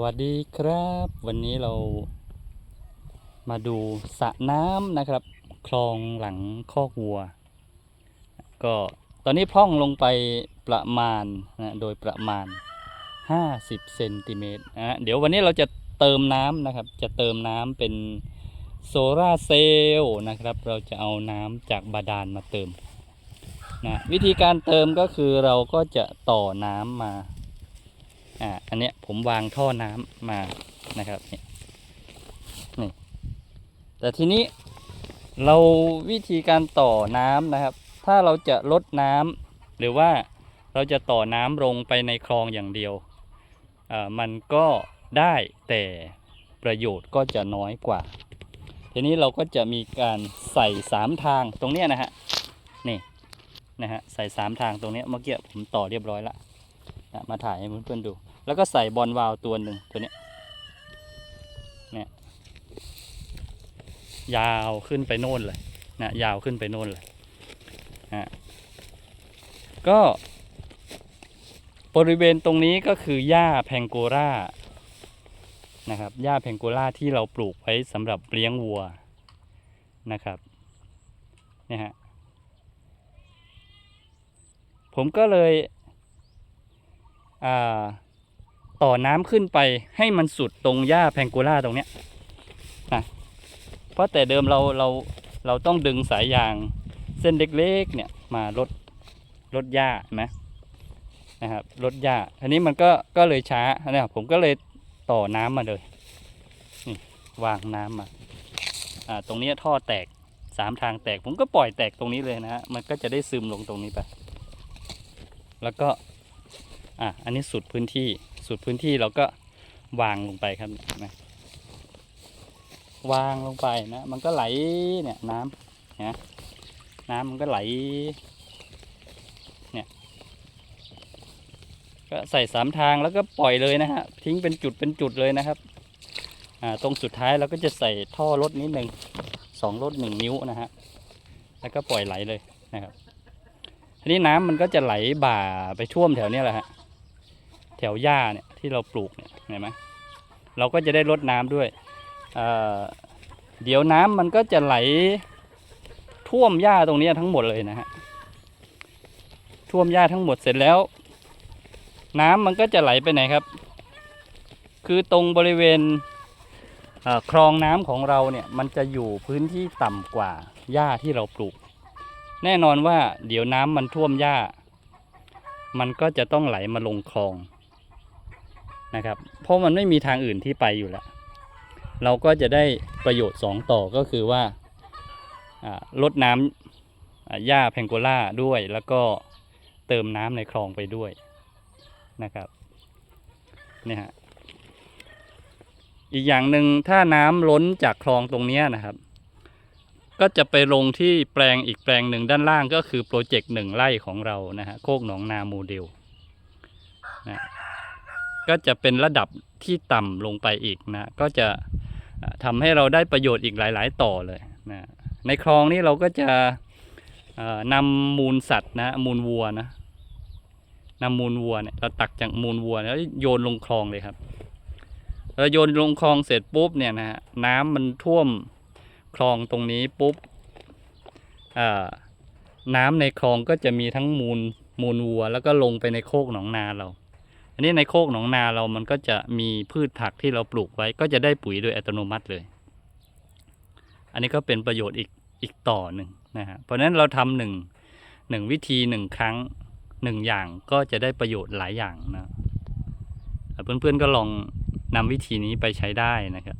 วัสดีครับ วันนี้เรามาดูสระน้ำนะครับ คลองหลังคอกวัว ก็ตอนนี้พร่องลงไปประมาณนะโดยประมาณ 50เซนติเมตรนะฮะเดี๋ยววันนี้เราจะเติมน้ำนะครับ จะเติมน้ำเป็นโซลาร์เซลล์นะครับ เราจะเอาน้ำจากบาดาลมาเติมนะวิธีการเติมก็คือเราก็จะต่อน้ำมา อ่าอันเนี้ยผมวางท่อน้ำมานะครับนี่นี่แต่ทีนี้เราวิธีการต่อน้ำนะครับ ถ้าเราจะลดน้ำหรือว่าเราจะต่อน้ำลงไปในคลองอย่างเดียวอ่ามันก็ได้แต่ประโยชน์ก็จะน้อยกว่า ทีนี้เราก็จะมีการใส่สามทางตรงเนี้ยนะฮะนี่นะฮะใส่สามทางตรงเนี้ยเมื่อกี้ผมต่อเรียบร้อยละนะมาถ่ายให้เพื่อนๆดู แล้วก็ใส่บอลวาล์วตัวหนึ่งตัวเนี้ยเนี่ยยาวขึ้นไปโน่นเลยนะยาวขึ้นไปโน่นเลยนะก็ บริเวณตรงนี้ก็คือหญ้าแพงโกรานะครับหญ้าแพงโกราที่เราปลูกไว้สำหรับเลี้ยงวัวนะครับเนี่ยฮะผมก็เลยอ่า ต่อน้ำขึ้นไปให้มันสุดตรงหญ้าแพงโกล่าตรงเนี้ยนะเพราะแต่เดิมเราเราเราต้องดึงสายยางเส้นเล็กๆเนี่ยมาลดลดหญ้านไหมนะครับลดหญ้าอันนี้มันก็ก็เลยช้านะครับผมก็เลยต่อน้ำมาเลยนี่วางน้ำมาอ่าตรงนี้ท่อแตกสามทางแตกผมก็ปล่อยแตกตรงนี้เลยนะฮะมันก็จะได้ซึมลงตรงนี้ไป แล้วก็อะอันนี้สุดพื้นที่ สุดพื้นที่เราก็วางลงไปครับนไหมวางลงไปนะมันก็ไหลเนี่ยน้ำนะน้ำมันก็ไหล เนี่ย ก็ใส่สามทางแล้วก็ปล่อยเลยนะฮะทิ้งเป็นจุดเป็นจุดเลยนะครับอ่าตรงสุดท้ายเราก็จะใส่ท่อรถนิดหนึ่งสองรถหนึ่งนิ้วนะฮะแล้วก็ปล่อยไหลเลยนะครับทีนี้น้ำมันก็จะไหลบ่าไปท่วมแถวเนี้ยแหละฮะ ถวหญ้าเนี่ยที่เราปลูกเนี่ยเห็นไหมเราก็จะได้ลดน้ำด้วยเเดี๋ยวน้ำมันก็จะไหลท่วมหญ้าตรงนี้ทั้งหมดเลยนะฮะท่วมหญ้าทั้งหมดเสร็จแล้ว น้ำมันก็จะไหลไปไหนครับ คือตรงบริเวณเคลองน้ำของเราเนี่ยมันจะอยู่พื้นที่ต่ำกว่าหญ้าที่เราปลูก แน่นอนว่าเดี๋ยวน้ำมันท่วมหญ้า มันก็จะต้องไหลมาลงคลอง นะครับ เพราะมันไม่มีทางอื่นที่ไปอยู่แล้ว เราก็จะได้ประโยชน์สองต่อก็คือว่าลดน้ำหญ้าแพงโกล่าด้วย แล้วก็เติมน้ำในคลองไปด้วยนะครับเนี่ยฮะอีกอย่างหนึ่งถ้าน้ำล้นจากคลองตรงนี้นะครับ ก็จะไปลงที่แปลงอีกแปลงหนึ่งด้านล่างก็คือโปรเจกต์หนึ่งไร่ของเรานะฮะโคกหนองนาโมเดลนะ ก็จะเป็นระดับที่ต่ำลงไปอีกนะก็จะอ่าทำให้เราได้ประโยชน์อีกหลาย ๆ ต่อเลยนะในคลองนี้เราก็จะนำมูลสัตว์นะมูลวัวนะนำมูลวัวเนี่ยเราตักจากมูลวัวแล้วโยนลงคลองเลยครับเราโยนลงคลองเสร็จปุ๊บเนี่ยนะฮะน้ำมันท่วมคลองตรงนี้ปุ๊บน้ำในคลองก็จะมีทั้งมูลมูลวัว แล้วก็ลงไปในโคกหนองนาเรา อันนี้ในโคกหนองนาเรามันก็จะมีพืชผักที่เราปลูกไว้ ก็จะได้ปุ๋ยโดยอัตโนมัติเลย อันนี้ก็เป็นประโยชน์อีกอีกต่อหนึ่งนะฮะเพราะฉะนั้นเราทำหนึ่งหนึ่งวิธีหนึ่งครั้งหนึ่งอย่างก็จะได้ประโยชน์หลายอย่างนะเพื่อนๆก็ลองนำวิธีนี้ไปใช้ได้นะครับ